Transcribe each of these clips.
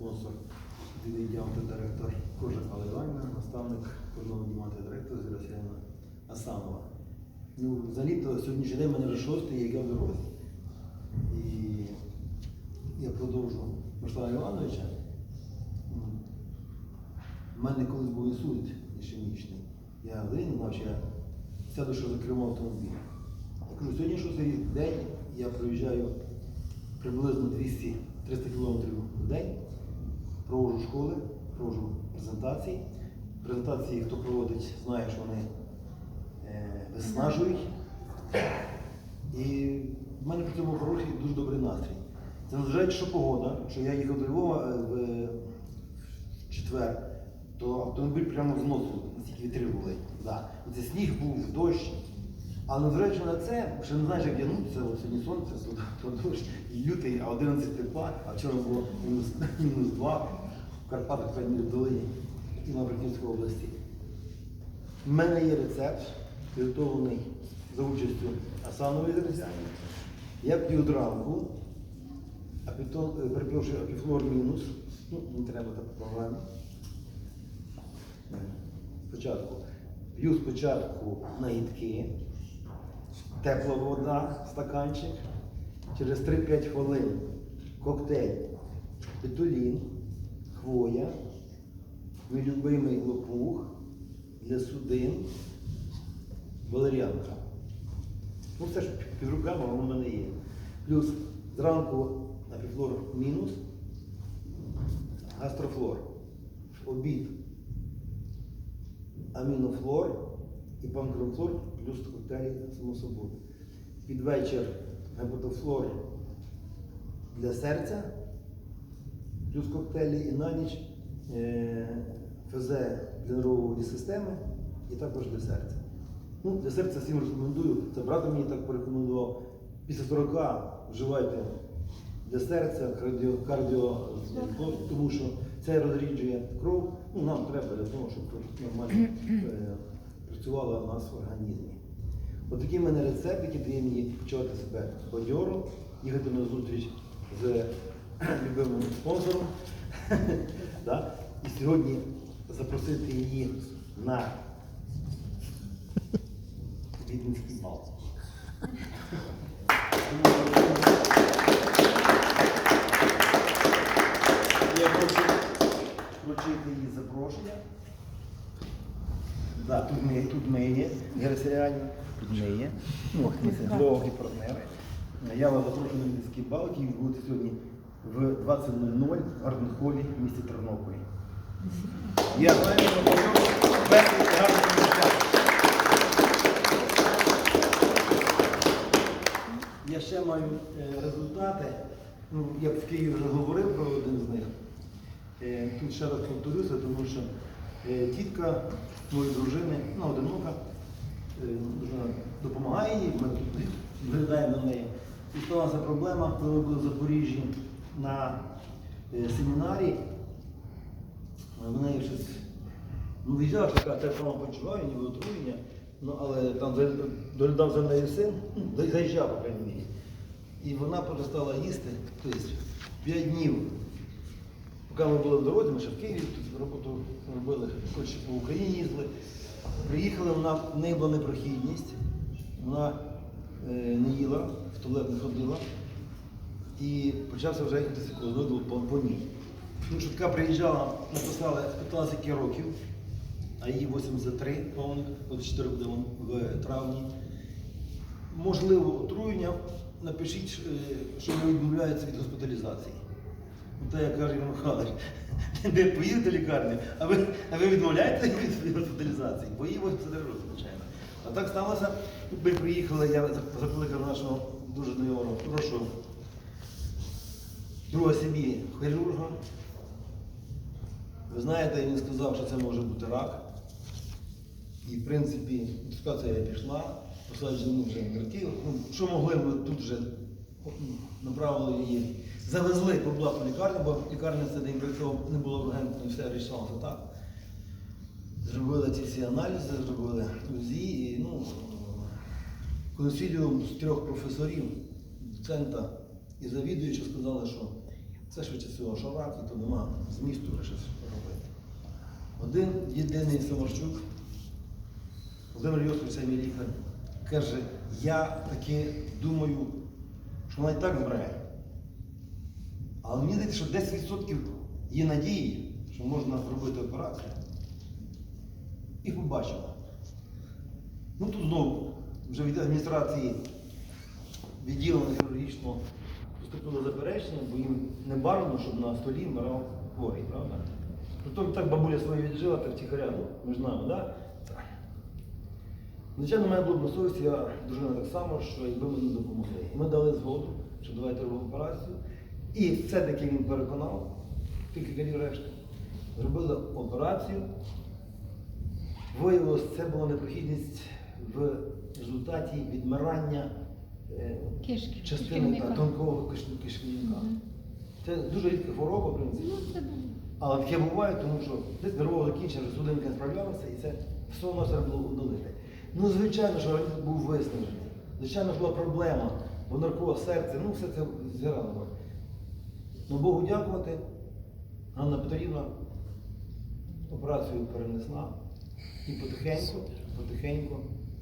спонсор дивідіанти директор Кожа Алла наставник кожного діаманти директор Зірасяна Асанова. Ну, взагалі-то сьогоднішній день мене вже шостий, як я в дорозі. І я продовжу Мирослава Івановича. У мене колись був інсульт ішемічний. Я взагалі не знав, що я сяду, що за кермо автомобіля. Я кажу, сьогодні шостий день я проїжджаю приблизно 200-300 кілометрів в день, проводжу школи, проводжу презентації. Презентації, хто проводить, знає, що вони е, виснажують. І в мене при цьому хороший дуже добрий настрій. Це незважаючи, що погода, що я їхав до Львова е, в в четвер, то автомобіль прямо зносив, настільки вітри були. Да. Це сніг був, дощ. Але незважаючи на це, ще не знаєш, як вдягнутися, от сьогодні сонце, дощ, лютий, а 11 тепла, а вчора було мінус, мінус 2 в Карпатах, в долині і на Брехівській області. У мене є рецепт, підготовлений за участю Асанової Зерезяни. Я п'ю зранку, а е, перепрошую, апіфлор мінус. Ну, не треба так програми. Спочатку. П'ю спочатку нагідки, тепла вода, стаканчик. Через 3-5 хвилин коктейль, петулін, хвоя, мій любимий лопух для судин, валеріанка. Ну, це ж під руками, воно в мене є. Плюс зранку апіфлор мінус, гастрофлор, обід, амінофлор і панкрофлор, плюс коктейлі, само собою. Під вечір гепатофлор для серця, плюс коктейлі і на ніч е, ФЗ для нервової системи і також для серця. Ну, для серця всім рекомендую. Це брат мені так порекомендував. Після 40 вживайте для серця, кардіо, кардіо тому що це розріджує кров. Ну, нам треба для того, щоб нормально е, працювала у нас в організмі. От в мене рецепт, який дає мені почувати себе бадьоро, їхати на зустріч з любимим спонсором. І сьогодні запросити її на відмінський бал. Я хочу вручити їй запрошення. Да, тут ми, тут ми є, Герасіані, тут ми є. Ну, це блоги партнери. Я вас запрошую на Львівський бал, який відбудеться сьогодні в 20.00 в Гарденхолі в місті Тернополі. Я знаю, що перший гарний концерт. Я ще маю е, результати. Ну, я в Києві вже говорив про один з них. Е, Тут ще раз повторюся, тому що тітка моєї дружини, ну, одинока, е, дружина допомагає їй, ми виглядаємо на неї. І сталася проблема, коли ми були в Запоріжжі на е, семінарі. В неї щось ну, що така те саме почуває, ніби отруєння. Ну, але там доглядав за нею син, ну, заїжджав, по крайній мірі. І вона перестала їсти, тобто 5 днів. Поки ми були в дорозі, ми ще в Києві тут роботу робили, хоч по Україні їздили. Приїхали, вона, в була непрохідність, вона е, не їла, в туалет не ходила. І почався вже антисикоз, по, по ній. Ну, швидка приїжджала, написали, спитала, скільки років, а їй 83 повних, 24 буде в травні. Можливо, отруєння, напишіть, е, що не відмовляється від госпіталізації. Ну, Та як каже Іван Михайлович, не поїдете в лікарню, а ви, а ви відмовляєте від госпіталізації, бо її 83 роки, звичайно. А так сталося, ми приїхали, я закликав нашого дуже знайомого, прошу друга сім'ї хірурга. Ви знаєте, він сказав, що це може бути рак. І в принципі, ситуація пішла, посаджені вже гірки. Ну, що могли, ми тут вже ну, направили її. Завезли по блату лікарню, бо лікарня це день не було ургентно, все рішалося так. Зробили ці всі аналізи, зробили УЗІ і ну, консиліум з трьох професорів, доцента і завідуючи сказали, що Це швидше всього шарак, то нема змісту щось робити. Один єдиний Самарчук, Володимир Йосифович, це мій лікар, каже, я таки думаю, що вона і так збирає. Але мені здається, що 10% є надії, що можна зробити операцію. І побачимо. Ну тут знову вже від адміністрації відділення хірургічного поступило заперечення, бо їм не бажано, щоб на столі вмирав хворий, правда? Притом так бабуля своє віджила, так втіхаря, ну, між нами, да? Так. Звичайно, мене було на совісті, я дружина так само, що якби ми не допомогли. Ми дали згоду, що давайте робимо операцію. І все-таки він переконав, тільки решти. Зробили операцію. Виявилось, це була непрохідність в результаті відмирання е, Кишки. частини та, тонкого киш- кишківника. Мгм. Це дуже рідка хвороба, в принципі. Ну, це. Але таке буває, тому що десь нервово закінчення, судинка не справлялася, і це все одно треба було удалити. Ну, звичайно, що організм був виснажений. Звичайно, була проблема, бо наркоз, серце, ну все це зіграло. Ну, Богу дякувати, Ганна Петрівна операцію перенесла і потихеньку, потихеньку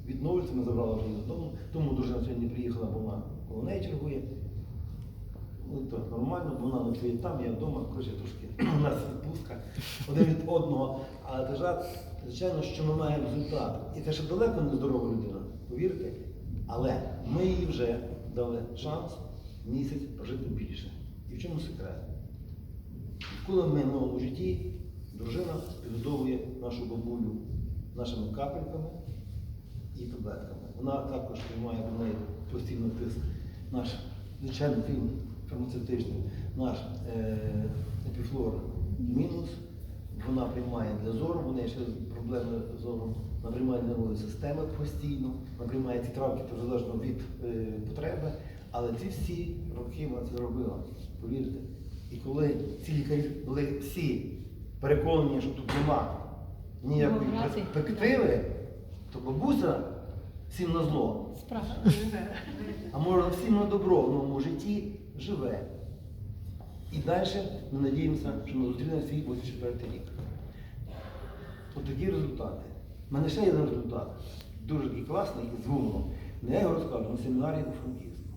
відновлюється, ми забрали вже додому, тому дружина сьогодні приїхала, бо вона коло неї чергує. Ну, то нормально, бо вона ночує там, я вдома, коротше, трошки у нас відпустка один від одного. Але жаль, звичайно, що ми маємо результат. І це ще далеко не здорова людина, повірте. Але ми їй вже дали шанс місяць прожити більше. І в чому секрет? Коли ми в новому житті, дружина підготовує нашу бабулю нашими капельками і таблетками. Вона також приймає до неї постійно тиск. Наш звичайний фільм фармацевтичний, наш е, епіфлор мінус. Вона приймає для зору, в неї ще проблеми з зором, вона приймає нервові системи постійно, вона приймає ці травки залежно від е, потреби. Але ці всі роки вона це зробила, повірте. І коли ці лікарі були всі переконані, що тут нема ніякої Грати. перспективи, то бабуся всім на зло, а може всім на добро в новому житті живе. І далі ми надіємося, що ми зустрінемо свій 84 рік. От такі результати. У мене ще є один результат. Дуже такий класний і з. Не я його розкажу на семінарі у Франківську.